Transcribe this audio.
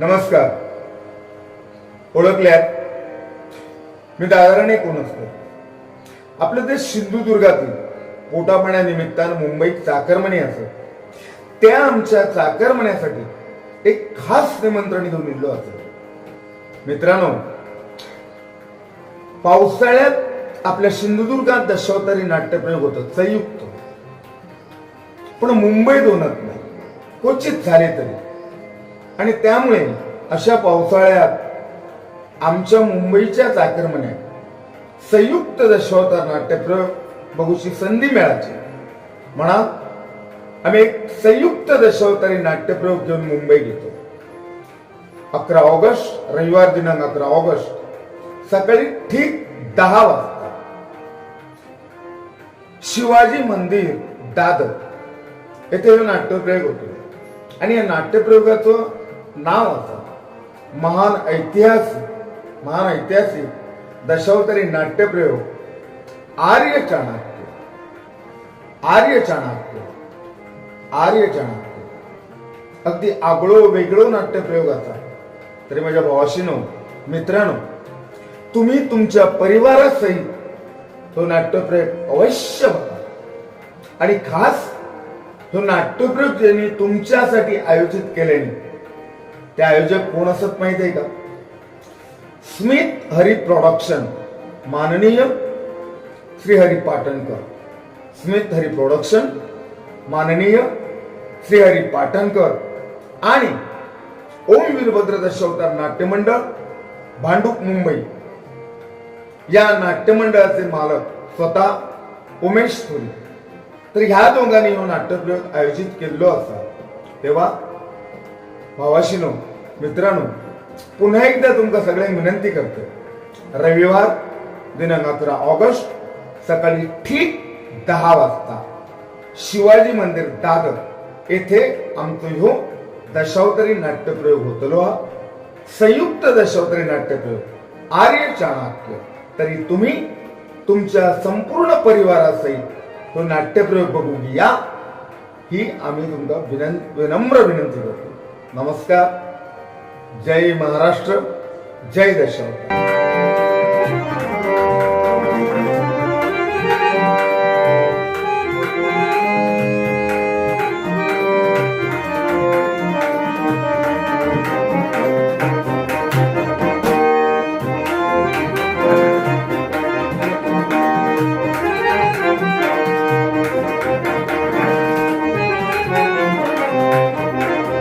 नमस्कार. ओळखल्यात. मी दादराने कोण असतो? आपलं ते सिंधुदुर्गातील पोटापाण्यानिमित्तानं मुंबईत चाकरमणी असत त्या आमच्या चाकरमण्यासाठी एक खास निमंत्रण घेऊन इल्लो असत मित्रांनो पावसाळ्यात आपल्या सिंधुदुर्गात दशावतारी नाट्यप्रयोग होतं संयुक्त. पण मुंबईत होणार नाही. क्वचित झाले तरी. आणि त्यामुळे अशा पावसाळ्यात आमच्या मुंबईच्याच चाकरमण्यात संयुक्त दशावतार नाट्यप्रयोग बघूची संधी मिळायची. म्हणा आम्ही एक संयुक्त दशावतारी नाट्यप्रयोग घेऊन मुंबई घेतो अकरा ऑगस्ट रविवार दिनांक अकरा ऑगस्ट सकाळी ठीक दहा वाजता. शिवाजी मंदिर दादर. येथे हे नाट्यप्रयोग होतो. आणि या नाट्यप्रयोगाचं नाव असं महान ऐतिहासिक महान ऐतिहासिक दशावतारी नाट्यप्रयोग. आर्य चाणक्य. आर्य चाणक्य. आर्य चाणक्य. अगदी आगळो वेगळो नाट्यप्रयोगाचा. तरी माझ्या भावाशीनो मित्रांनो तुम्ही तुमच्या परिवारासहित तो नाट्यप्रयोग अवश्य बघा. आणि खास तो नाट्यप्रयोग ज्यांनी तुमच्यासाठी आयोजित केल्याने ते आयोजक कोण असत माहीत आहे का? स्मित हरी प्रोडक्शन माननीय श्री हरी पाटणकर. स्मित हरी प्रोडक्शन माननीय श्री हरी पाटणकर. आणि ओम वीरभद्र दशावतार नाट्यमंडळ भांडूप मुंबई. या नाट्यमंडळाचे मालक स्वतः उमेश थोरी तर ह्या दोघांनी हो नाट्यप्रयोग आयोजित केलेलो असा तेव्हा भावाशिनो मित्रांनो पुन्हा एकदा तुमका सगळ्यांनी विनंती करतो रविवार दिनांक अकरा ऑगस्ट सकाळी ठीक दहा वाजता शिवाजी मंदिर दादर येथे आमचो ह्यो दशावतरी नाट्यप्रयोग होतलो हा. संयुक्त दशावतरी नाट्यप्रयोग. आर्य चाणक्य. तरी तुम्ही तुमच्या संपूर्ण परिवारासहित तो नाट्यप्रयोग बघू या ही आम्ही तुमका विनं विनम्र विनंती करतो. नमस्कार. जय महाराष्ट्र जय दशावतार